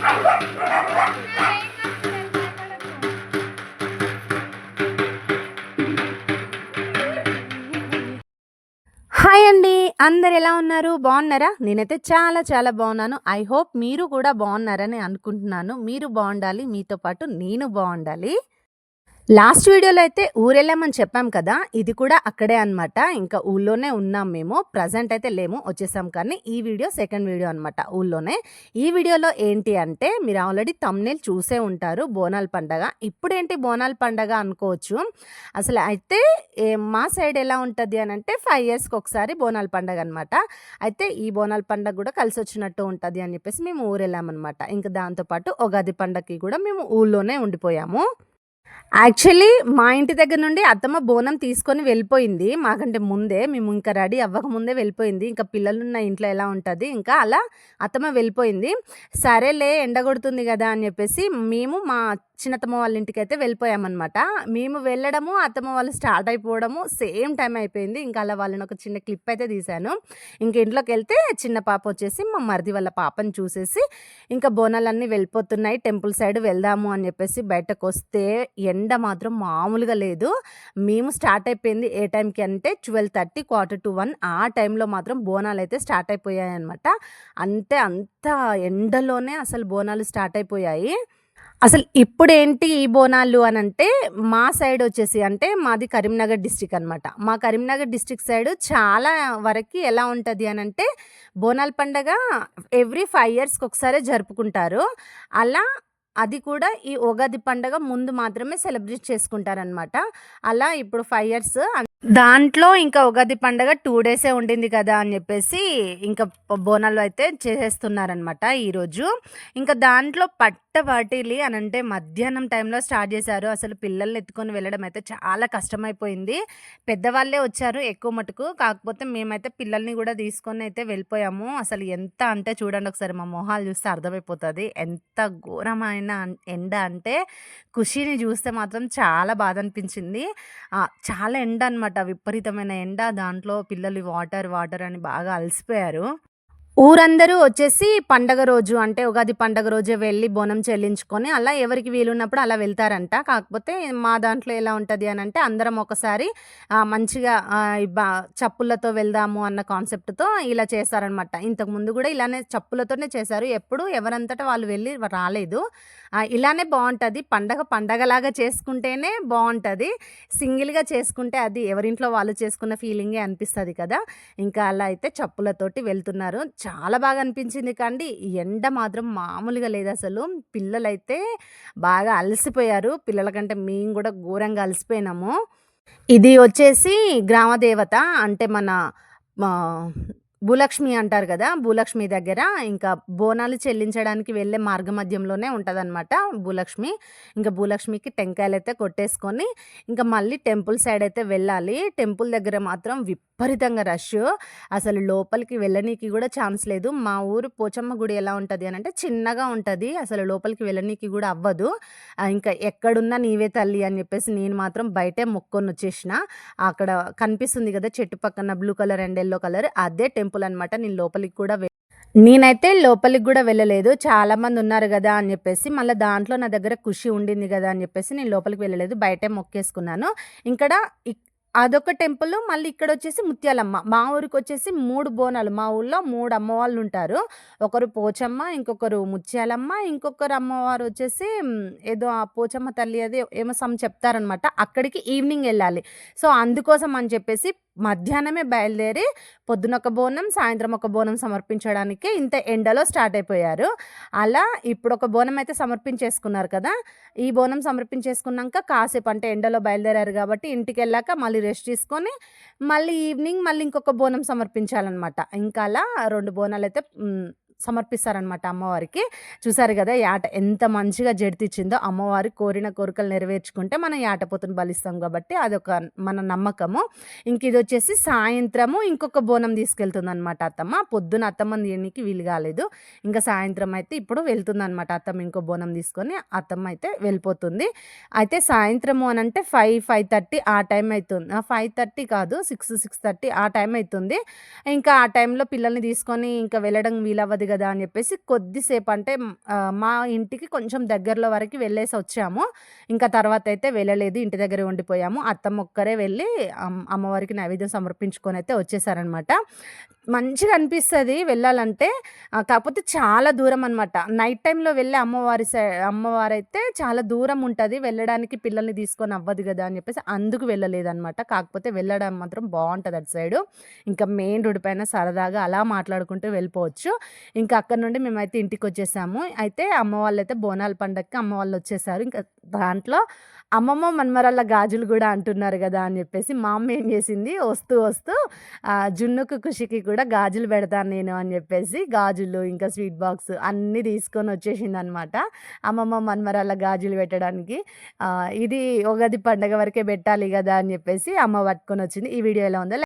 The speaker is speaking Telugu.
హాయ్ అండి. అందరు ఎలా ఉన్నారు? బాగున్నారా? నేనైతే చాలా చాలా బాగున్నాను. ఐ హోప్ మీరు కూడా బాగున్నారని అనుకుంటున్నాను. మీరు బాగుండాలి. మీతో పాటు నేను బాగుండాలి. లాస్ట్ వీడియోలో అయితే ఊరెళ్ళామని చెప్పాం కదా ఇది కూడా అక్కడే అనమాట ఇంకా ఊళ్ళోనే ఉన్నాం మేము. ప్రజెంట్ అయితే లేము వచ్చేసాం కానీ ఈ వీడియో సెకండ్ వీడియో అనమాట ఊళ్ళోనే. ఈ వీడియోలో ఏంటి అంటే మీరు ఆల్రెడీ తమ్నేల్ చూసే ఉంటారు బోనాల పండగ. ఇప్పుడేంటి బోనాల పండగ అనుకోవచ్చు. అసలు అయితే మా సైడ్ ఎలా ఉంటుంది అని అంటే ఫైవ్ ఇయర్స్కి ఒకసారి బోనాల పండగ అనమాట అయితే ఈ బోనాల పండగ కూడా కలిసి వచ్చినట్టు ఉంటుంది అని చెప్పేసి మేము ఊరెళ్ళామన్నమాట. ఇంకా దాంతోపాటు ఉగాది పండగకి కూడా మేము ఊళ్ళోనే ఉండిపోయాము. యాక్చువల్లీ మా ఇంటి దగ్గర నుండి అత్తమ్మ బోనం తీసుకొని వెళ్ళిపోయింది. మాకంటే ముందే మేము ఇంకా రెడీ అవ్వక ముందే వెళ్ళిపోయింది. ఇంకా పిల్లలున్న ఇంట్లో ఎలా ఉంటుంది ఇంకా అలా అత్తమ్మ వెళ్ళిపోయింది. సరేలే ఎండ కొడుతుంది కదా అని చెప్పేసి మేము మా చిన్నతమ్మ వాళ్ళ ఇంటికి అయితే వెళ్ళిపోయామన్నమాట. మేము వెళ్ళడము అత్తమ్మ వాళ్ళు స్టార్ట్ అయిపోవడము సేమ్ టైం అయిపోయింది. ఇంకా అలా వాళ్ళని ఒక చిన్న క్లిప్ అయితే తీశాను. ఇంక ఇంట్లోకి వెళ్తే చిన్న పాప వచ్చేసి మా మరిది వాళ్ళ పాపని చూసేసి ఇంకా బోనాలన్నీ వెళ్ళిపోతున్నాయి టెంపుల్ సైడ్ వెళ్దాము అని చెప్పేసి బయటకు వస్తే ఎండ మాత్రం మామూలుగా లేదు. మేము స్టార్ట్ అయిపోయింది ఏ టైంకి అంటే twelve thirty quarter to one. ఆ టైంలో మాత్రం బోనాలు అయితే స్టార్ట్ అయిపోయాయి అనమాట అంతే అంత ఎండలోనే అసలు బోనాలు స్టార్ట్ అయిపోయాయి. అసలు ఇప్పుడేంటి ఈ బోనాలు అని అంటే మా సైడ్ వచ్చేసి అంటే మాది కరీంనగర్ డిస్టిక్ అనమాట మా కరీంనగర్ డిస్టిక్ సైడ్ చాలా వరకు ఎలా ఉంటుంది అని అంటే బోనాల పండగ ఎవ్రీ ఫైవ్ ఇయర్స్కి ఒకసారి జరుపుకుంటారు. అలా అది కూడా ఈ ఉగాది పండగ ముందు మాత్రమే సెలబ్రేట్ చేసుకుంటారనమాట అలా ఇప్పుడు ఫైవ్ ఇయర్స్ దాంట్లో ఇంకా ఉగాది పండగ టూ డేసే ఉండింది కదా అని చెప్పేసి ఇంకా బోనాలు అయితే చేసేస్తున్నారనమాట ఈరోజు ఇంకా దాంట్లో పట్టవాటిలి అని అంటే మధ్యాహ్నం టైంలో స్టార్ట్ చేశారు. అసలు పిల్లల్ని ఎత్తుకొని వెళ్ళడం అయితే చాలా కష్టమైపోయింది. పెద్దవాళ్ళే వచ్చారు ఎక్కువ మటుకు. కాకపోతే మేమైతే పిల్లల్ని కూడా తీసుకొని అయితే వెళ్ళిపోయాము. అసలు ఎంత అంటే చూడండి ఒకసారి మా మొహాలు చూస్తే అర్థమైపోతుంది. ఎంత ఘోరమైన ఎండ అంటే ఖుషిని చూస్తే మాత్రం చాలా బాధ అనిపించింది. చాలా ఎండ అనమాట విపరీతమైన ఎండ. దాంట్లో పిల్లలు వాటర్ వాటర్ అని బాగా అలసిపోయారు. ఊరందరూ వచ్చేసి పండగ రోజు అంటే ఉగాది పండగ రోజే వెళ్ళి బోనం చెల్లించుకొని అలా ఎవరికి వీలున్నప్పుడు అలా వెళ్తారంట. కాకపోతే మా దాంట్లో ఎలా ఉంటుంది అని అంటే అందరం ఒకసారి మంచిగా బా చప్పులతో వెళ్దాము అన్న కాన్సెప్ట్తో ఇలా చేస్తారనమాట. ఇంతకు ముందు కూడా ఇలానే చప్పులతోనే చేశారు. ఎప్పుడు ఎవరంతటా వాళ్ళు వెళ్ళి రాలేదు. ఇలానే బాగుంటుంది. పండగ పండగలాగా చేసుకుంటేనే బాగుంటుంది. సింగిల్గా చేసుకుంటే అది ఎవరింట్లో వాళ్ళు చేసుకున్న ఫీలింగే అనిపిస్తుంది కదా. ఇంకా అలా అయితే చప్పులతోటి వెళ్తున్నారు. చాలా బాగా అనిపించింది కానీ ఈ ఎండ మాత్రం మామూలుగా లేదు అసలు. పిల్లలైతే బాగా అలసిపోయారు. పిల్లల కంటే మేము కూడా ఘోరంగా అలసిపోయినాము. ఇది వచ్చేసి గ్రామదేవత అంటే మన మా భూలక్ష్మి అంటారు కదా భూలక్ష్మి దగ్గర ఇంకా బోనాలు చెల్లించడానికి వెళ్ళే మార్గ మధ్యంలోనే ఉంటుందన్నమాట భూలక్ష్మి. ఇంకా భూలక్ష్మికి టెంకాయలు అయితే కొట్టేసుకొని ఇంకా మళ్ళీ టెంపుల్ సైడ్ అయితే వెళ్ళాలి. టెంపుల్ దగ్గర మాత్రం విపరీతంగా రష్. అసలు లోపలికి వెళ్ళనీకి కూడా ఛాన్స్ లేదు. మా ఊరు పోచమ్మ గుడి ఎలా ఉంటుంది అని అంటే చిన్నగా ఉంటుంది. అసలు లోపలికి వెళ్ళనీకి కూడా అవ్వదు. ఇంకా ఎక్కడున్నా నీవే తల్లి అని చెప్పేసి నేను మాత్రం బయటే మొక్కొని వచ్చేసిన. అక్కడ కనిపిస్తుంది కదా చెట్టు పక్కన blue colour and yellow colour. అదే టెంపుల్ అనమాట నేను లోపలికి కూడా నేనైతే లోపలికి కూడా వెళ్ళలేదు. చాలామంది ఉన్నారు కదా అని చెప్పేసి మళ్ళీ దాంట్లో నా దగ్గర ఖుషి ఉండింది కదా అని చెప్పేసి నేను లోపలికి వెళ్ళలేదు. బయటే మొక్కేసుకున్నాను. ఇక్కడ ఇక్- అదొక టెంపుల్ మళ్ళీ ఇక్కడ వచ్చేసి ముత్యాలమ్మ. మా ఊరికి వచ్చేసి మూడు బోనాలు. మా ఊళ్ళో మూడు అమ్మవాళ్ళు ఉంటారు. ఒకరు పోచమ్మ ఇంకొకరు ముత్యాలమ్మ ఇంకొకరు అమ్మవారు వచ్చేసి ఏదో ఆ పోచమ్మ తల్లి అది ఏమో సమ్ చెప్తారనమాట. అక్కడికి ఈవినింగ్ వెళ్ళాలి. సో అందుకోసం అని చెప్పేసి మధ్యాహ్నమే బయలుదేరి పొద్దున ఒక బోనం సాయంత్రం ఒక బోనం సమర్పించడానికి ఇంత ఎండలో స్టార్ట్ అయిపోయారు. అలా ఇప్పుడు ఒక బోనం అయితే సమర్పించేసుకున్నారు కదా. ఈ బోనం సమర్పించేసుకున్నాక కాసేపు అంటే ఎండలో బయలుదేరారు కాబట్టి ఇంటికి వెళ్ళాక మళ్ళీ రెస్ట్ తీసుకొని మళ్ళీ ఈవినింగ్ మళ్ళీ ఇంకొక బోనం సమర్పించాలన్నమాట. ఇంకా అలా రెండు బోనాలు అయితే సమర్పిస్తారనమాట అమ్మవారికి. చూసారు కదా యాట ఎంత మంచిగా జడితిచ్చిందో అమ్మవారి కోరిన కోరికలు నెరవేర్చుకుంటే మనం యాటపోతుని బలిస్తాం కాబట్టి అదొక మన నమ్మకము. ఇంక ఇది వచ్చేసి సాయంత్రము ఇంకొక బోనం తీసుకెళ్తుంది అనమాట అత్తమ్మ. పొద్దున అత్తమ్మ తీయడానికి వీలు కాలేదు. ఇంకా సాయంత్రం అయితే ఇప్పుడు వెళ్తుంది అనమాట అత్తమ్మ ఇంకో బోనం తీసుకొని. అత్తమ్మ అయితే వెళ్ళిపోతుంది. అయితే సాయంత్రము అని అంటే ఫైవ్ ఫైవ్ థర్టీ ఆ టైం అవుతుంది ఫైవ్ థర్టీ కాదు సిక్స్ సిక్స్ థర్టీ ఆ టైం అవుతుంది ఇంకా ఆ టైంలో పిల్లల్ని తీసుకొని ఇంకా వెళ్ళడం వీలవ్వదు కదా అని చెప్పేసి కొద్దిసేపు అంటే మా ఇంటికి కొంచెం దగ్గరలో వరకు వెళ్ళేసి వచ్చాము. ఇంకా తర్వాత అయితే వెళ్ళలేదు. ఇంటి దగ్గరే ఉండిపోయాము. అత్తమ్మ ఒక్కరే వెళ్ళి అమ్మవారికి నైవేద్యం సమర్పించుకొని అయితే వచ్చేసారనమాట. మంచిగా అనిపిస్తుంది వెళ్ళాలంటే. కాకపోతే చాలా దూరం అనమాట. నైట్ టైంలో వెళ్ళే అమ్మవారి అమ్మవారు అమ్మవారైతే చాలా దూరం ఉంటుంది వెళ్ళడానికి పిల్లల్ని తీసుకొని అవ్వదు కదా అని చెప్పేసి అందుకు వెళ్ళలేదనమాట. కాకపోతే వెళ్ళడం మాత్రం బాగుంటుంది అటు సైడు. ఇంకా మెయిన్ రోడ్ పైన సరదాగా అలా మాట్లాడుకుంటూ వెళ్ళిపోవచ్చు. ఇంకా అక్కడ నుండి మేమైతే ఇంటికొచ్చేసాము. అయితే అమ్మ వాళ్ళైతే బోనాల పండగకి అమ్మ వాళ్ళొచ్చేసారు. ఇంకా దాంట్లో అమ్మమ్మ మన్మరల్ల గాజులు కూడా అంటున్నారు కదా అని చెప్పేసి మా అమ్మ ఏం చేసింది వస్తూ వస్తూ జున్నుకు, ఖుషికి కూడా గాజులు పెడతాను నేను అని చెప్పేసి గాజులు ఇంకా స్వీట్ బాక్స్ అన్నీ తీసుకొని వచ్చేసింది అనమాట అమ్మమ్మ మన్మరల్ల గాజులు పెట్టడానికి. ఇది ఉగాది పండగ వరకే పెట్టాలి కదా అని చెప్పేసి అమ్మ పట్టుకొని వచ్చింది ఈ వీడియో ఎలా ఉందో